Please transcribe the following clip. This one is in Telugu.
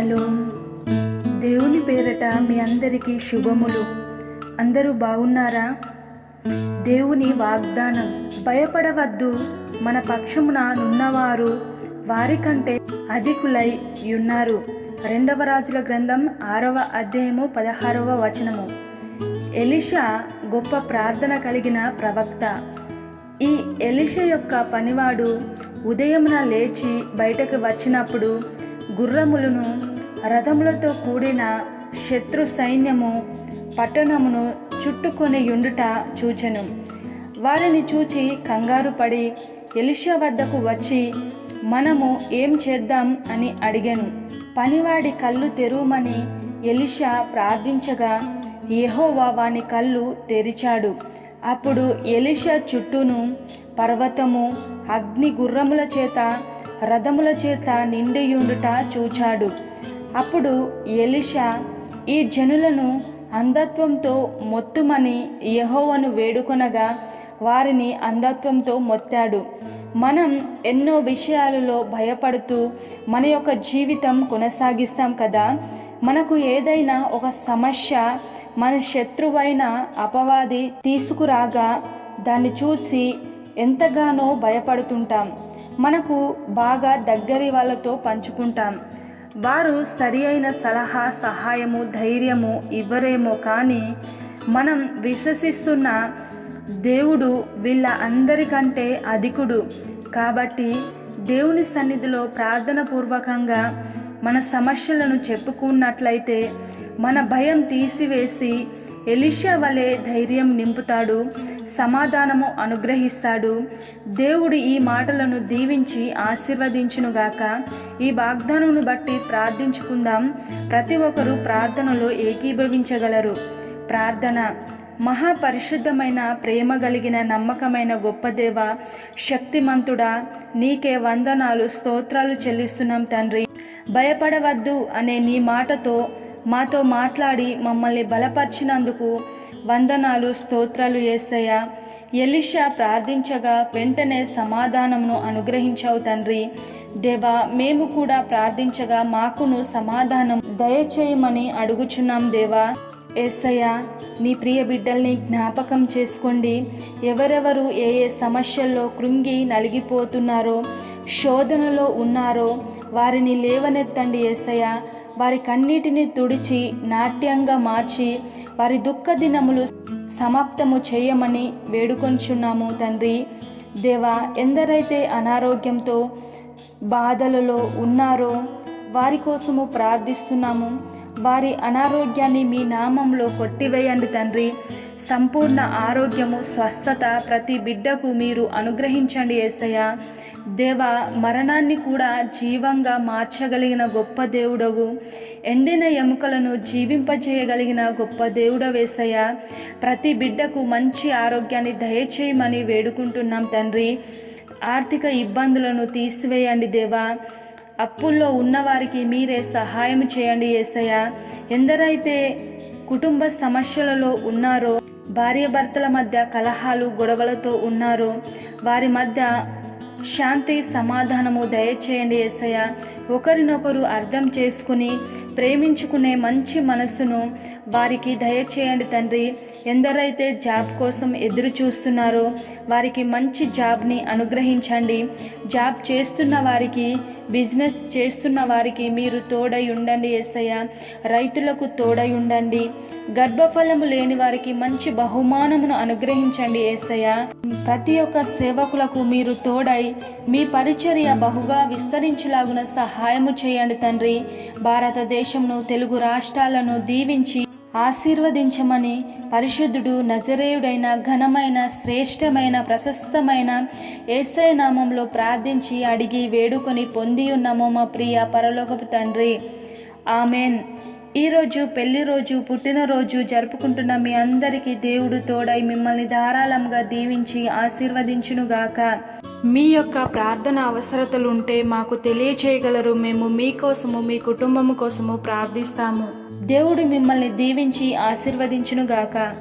షలోం దేవుని పేరట మీ అందరికీ శుభములు. అందరూ బాగున్నారా? దేవుని వాగ్దానం భయపడవద్దు. మన పక్షమున నున్నవారు వారికంటే అధికులై ఉన్నారు. రెండవ రాజుల గ్రంథం ఆరవ అధ్యాయము పదహారవ వచనము. ఎలిషా గొప్ప ప్రార్థన కలిగిన ప్రవక్త. ఈ ఎలిష యొక్క పనివాడు ఉదయమున లేచి బయటకు వచ్చినప్పుడు గుర్రములను రథములతో కూడిన శత్రు సైన్యము పట్టణమును చుట్టుకొని యుండుట చూచెను. వారిని చూచి కంగారు పడి ఎలిషా వద్దకు వచ్చి మనము ఏం చేద్దాం? అని అడిగాను. పనివాడి కళ్ళు తెరువమని ఎలిషా ప్రార్థించగా యహోవా వాని కళ్ళు తెరిచాడు. అప్పుడు ఎలిషా చుట్టూను పర్వతము అగ్ని గుర్రముల చేత రథముల చేత నిండియుండుట చూచాడు. అప్పుడు ఎలిషా ఈ జనులను అంధత్వంతో మొత్తుమని యహోవను వేడుకొనగా వారిని అంధత్వంతో మొత్తాడు. మనం ఎన్నో విషయాలలో భయపడుతూ మన యొక్క జీవితం కొనసాగిస్తాం కదా. మనకు ఏదైనా ఒక సమస్య మన శత్రువైన అపవాది తీసుకురాగా దాన్ని చూసి ఎంతగానో భయపడుతుంటాం. మనకు బాగా దగ్గరి వాళ్ళతో పంచుకుంటాం. వారు సరి అయిన సలహా సహాయము ధైర్యము ఇవ్వరేమో కానీ మనం విశ్వసిస్తున్న దేవుడు వీళ్ళ అందరికంటే అధికుడు. కాబట్టి దేవుని సన్నిధిలో ప్రార్థన పూర్వకంగా మన సమస్యలను చెప్పుకున్నట్లయితే మన భయం తీసివేసి ఎలిషా వలె ధైర్యం నింపుతాడు సమాధానము అనుగ్రహిస్తాడు. దేవుడు ఈ మాటలను దీవించి ఆశీర్వదించునుగాక. ఈ వాగ్దానమును బట్టి ప్రార్థించుకుందాం. ప్రతి ఒక్కరూ ప్రార్థనలో ఏకీభవించగలరు. ప్రార్థన. మహాపరిశుద్ధమైన ప్రేమ కలిగిన నమ్మకమైన గొప్ప దేవ శక్తిమంతుడా నీకే వందనాలు స్తోత్రాలు చెల్లిస్తున్నాం తండ్రి. భయపడవద్దు అనే నీ మాటతో మాతో మాట్లాడి మమ్మల్ని బలపరిచినందుకు వందనాలు స్తోత్రాలు చేస్తాయా ఎలిషా ప్రార్థించగా వెంటనే సమాధానమును అనుగ్రహించావు తండ్రి. దేవా మేము కూడా ప్రార్థించగా మాకును సమాధానం దయచేయమని అడుగుచున్నాం దేవా. ఏసయ్య నీ ప్రియ బిడ్డల్ని జ్ఞాపకం చేసుకోండి. ఎవరెవరు ఏ ఏ సమస్యల్లో కృంగి నలిగిపోతున్నారో శోధనలో ఉన్నారో వారిని లేవనెత్తండి ఏసయ్య. వారి కన్నీటిని తుడిచి నాట్యంగా మార్చి వారి దుఃఖ దినములు సమాప్తము చేయమని వేడుకొంచున్నాము తండ్రి. దేవా ఎందరైతే అనారోగ్యంతో బాధలలో ఉన్నారో వారి కోసము ప్రార్థిస్తున్నాము. వారి అనారోగ్యాన్ని మీ నామంలో కొట్టివేయండి తండ్రి. సంపూర్ణ ఆరోగ్యము స్వస్థత ప్రతి బిడ్డకు మీరు అనుగ్రహించండి ఏసయ్య. దేవ మరణాన్ని కూడా జీవంగా మార్చగలిగిన గొప్ప దేవుడవు. ఎండిన ఎముకలను జీవింపజేయగలిగిన గొప్ప దేవుడవేసయ్య ప్రతి బిడ్డకు మంచి ఆరోగ్యాన్ని దయచేయమని వేడుకుంటున్నాం తండ్రి. ఆర్థిక ఇబ్బందులను తీసివేయండి దేవా. అప్పుల్లో ఉన్నవారికి మీరే సహాయం చేయండి ఏసయ్య. ఎందరైతే కుటుంబ సమస్యలలో ఉన్నారో భార్యాభర్తల మధ్య కలహాలు గొడవలతో ఉన్నారో. వారి మధ్య శాంతి సమాధానము దయచేయండి ఏసయ్య ఒకరినొకరు అర్థం చేసుకుని ప్రేమించుకునే మంచి మనస్సును వారికి దయచేయండి తండ్రి. ఎందరైతే జాబ్ కోసం ఎదురు చూస్తున్నారో వారికి మంచి జాబ్ని అనుగ్రహించండి. జాబ్ చేస్తున్న వారికి బిజినెస్ చేస్తున్న వారికి మీరు తోడై ఉండండి ఏసయ్య. రైతులకు తోడై ఉండండి. గర్భఫలము లేని వారికి మంచి బహుమానమును అనుగ్రహించండి ఏసయ్య. ప్రతి ఒక్క సేవకులకు మీరు తోడై మీ పరిచర్య బహుగా విస్తరించులాగున సహాయము చేయండి తండ్రి. భారతదేశ భారతదేశంను తెలుగు రాష్ట్రాలను దీవించి ఆశీర్వదించమని పరిశుద్ధుడు నజరేయుడైన ఘనమైన శ్రేష్టమైన ప్రశస్తమైన ఏసై నామంలో ప్రార్థించి అడిగి వేడుకొని పొంది ఉన్నాము మా ప్రియ పరలోకపు తండ్రి. ఆమెన్. ఈరోజు పెళ్ళి రోజు పుట్టినరోజు జరుపుకుంటున్న మీ అందరికీ దేవుడు తోడై మిమ్మల్ని ధారాళంగా దీవించి ఆశీర్వదించునుగాక. మీ యొక్క ప్రార్థన అవసరతలు ఉంటే మాకు తెలియచేయగలరు. మేము మీకోసము మీ కుటుంబము కోసము ప్రార్థిస్తాము. దేవుడు మిమ్మల్ని దీవించి ఆశీర్వదించునుగాక.